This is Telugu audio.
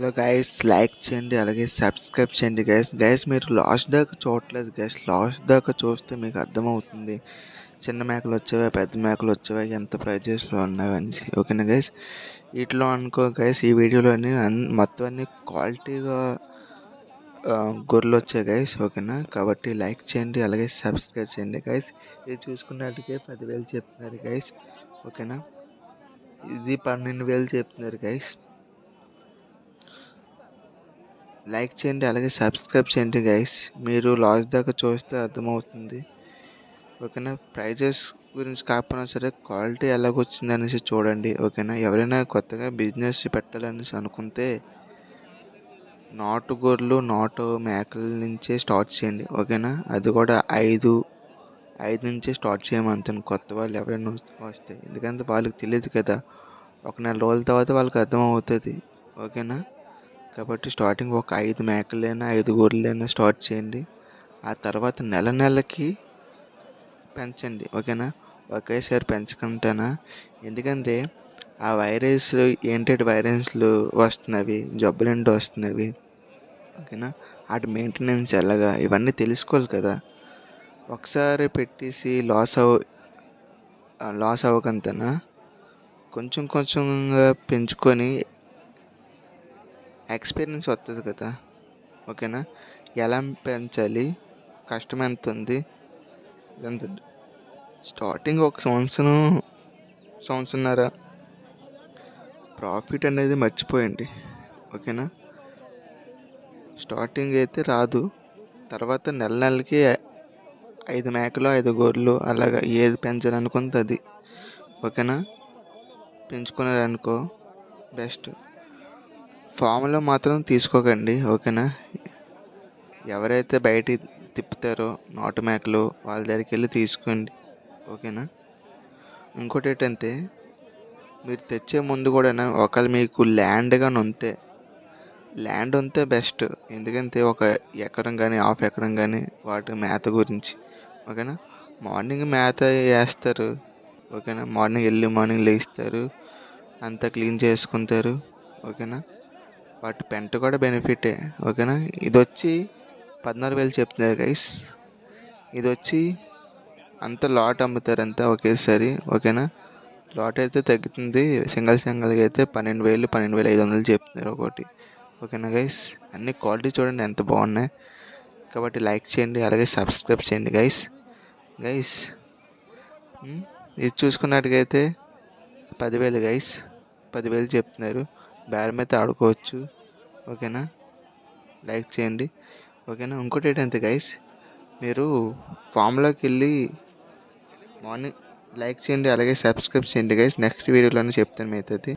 హలో గైస్ లైక్ చేయండి అలాగే సబ్స్క్రైబ్ చేయండి గైస్ గైస్ మీరు లాస్ట్ దాకా చూడట్లేదు గైస్ లాస్ట్ దాకా చూస్తే మీకు అర్థమవుతుంది. చిన్న మేకలు వచ్చేవా పెద్ద మేకలు వచ్చేవా ఎంత ప్రైజెస్లో ఉన్నాయని అనేసి. ఓకేనా గైస్ వీటిలో అనుకో గైస్ ఈ వీడియోలోని అన్ మొత్తం అన్ని క్వాలిటీగా గొర్రెలు వచ్చాయి గైస్ ఓకేనా కాబట్టి లైక్ చేయండి అలాగే సబ్స్క్రైబ్ చేయండి గైస్ ఇది చూసుకున్నట్టుగా పదివేలు చెప్తున్నారు గైస్ ఓకేనా ఇది పన్నెండు వేలు చెప్తున్నారు గైస్ లైక్ చేయండి అలాగే సబ్స్క్రైబ్ చేయండి గైస్ మీరు లాస్ట్ దాకా చూస్తే అర్థమవుతుంది. ఓకేనా? ప్రైజెస్ గురించి కాకపోయినా సరే క్వాలిటీ ఎలాగొచ్చింది అనేసి చూడండి ఓకేనా? ఎవరైనా కొత్తగా బిజినెస్ పెట్టాలనేసి అనుకుంటే నాటు గొర్రెలు నాటు మేకల నుంచే స్టార్ట్ చేయండి ఓకేనా? అది కూడా ఐదు ఐదు నుంచే స్టార్ట్ చేయమంటాను కొత్త వాళ్ళు ఎవరైనా వస్తే. ఎందుకంటే వాళ్ళకి తెలియదు కదా ఒక నెల రోజుల తర్వాత వాళ్ళకి అర్థమవుతుంది ఓకేనా? కాబట్టి స్టార్టింగ్ ఒక ఐదు మేకలైనా ఐదు గొర్రెలైనా స్టార్ట్ చేయండి. ఆ తర్వాత నెల నెలకి పెంచండి ఓకేనా? ఒకేసారి పెంచకుంటానా? ఎందుకంటే ఆ వైరస్ ఏంటంటే వైరస్లు వస్తున్నవి జబ్బులు వస్తున్నవి ఓకేనా? వాటి మెయింటెనెన్స్ ఎలాగా? ఇవన్నీ తెలుసుకోవాలి కదా. ఒకసారి పెట్టేసి లాస్ అవ లాస్ అవ్వకంతనా? కొంచెం కొంచెంగా పెంచుకొని ఎక్స్పీరియన్స్ వస్తుంది కదా. ఓకేనా? ఎలా పెంచాలి? కష్టం ఎంత ఉంది? ఎంత స్టార్టింగ్ ఒక సంవత్సరం సంవత్సరంన్నర. ప్రాఫిట్ అనేది మర్చిపోయండి. ఓకేనా? స్టార్టింగ్ అయితే రాదు. తర్వాత నెల నెలకి ఐదు మేకలు ఐదు గొర్రెలు అలాగా ఏది పెంచాలనుకుంది అది. ఓకేనా? పెంచుకున్నారనుకో బెస్ట్. ఫామ్లో మాత్రం తీసుకోకండి ఓకేనా? ఎవరైతే బయట తిప్పుతారో నాటు మేకలు వాళ్ళ దగ్గరికి వెళ్ళి తీసుకోండి ఓకేనా? ఇంకోటి ఏంటంటే మీరు తెచ్చే ముందు కూడా ఒకవేళ మీకు ల్యాండ్ కానీ ఉంటే ల్యాండ్ ఉంటే బెస్ట్. ఎందుకంటే ఒక ఎకరం కానీ హాఫ్ ఎకరం కానీ వాటి మేత గురించి ఓకేనా? మార్నింగ్ మేత వేస్తారు ఓకేనా? మార్నింగ్ ఎర్లీ మార్నింగ్ లేస్తారు అంతా క్లీన్ చేసుకుంటారు ఓకేనా? వాటి పెంట్ కూడా బెనిఫిటే ఓకేనా? ఇది వచ్చి పద్నాలుగు వేలు చెప్తున్నారు గైస్ ఇది వచ్చి అంత లాట్ అమ్ముతారు అంతా ఒకేసారి ఓకేనా? లాట్ అయితే తగ్గుతుంది సింగల్ సింగల్గా అయితే పన్నెండు వేలు పన్నెండు వేలు ఐదు వందలు చెప్తున్నారు ఒకటి ఓకేనా గైస్ అన్ని క్వాలిటీ చూడండి ఎంత బాగున్నాయి. కాబట్టి లైక్ చేయండి అలాగే సబ్స్క్రైబ్ చేయండి గైస్ గైస్ ఇది చూసుకున్నట్టుగైతే పదివేలు గైస్ పదివేలు చెప్తున్నారు. బేరం అయితే ఆడుకోవచ్చు. ఓకేనా? లైక్ చేయండి. ఓకేనా? ఇంకోటి ఏంటంటే గైస్ మీరు ఫామ్లోకి వెళ్ళి మార్నింగ్ లైక్ చేయండి అలాగే సబ్స్క్రైబ్ చేయండి. గైస్ నెక్స్ట్ వీడియోలోనే చెప్తాను మిగతాది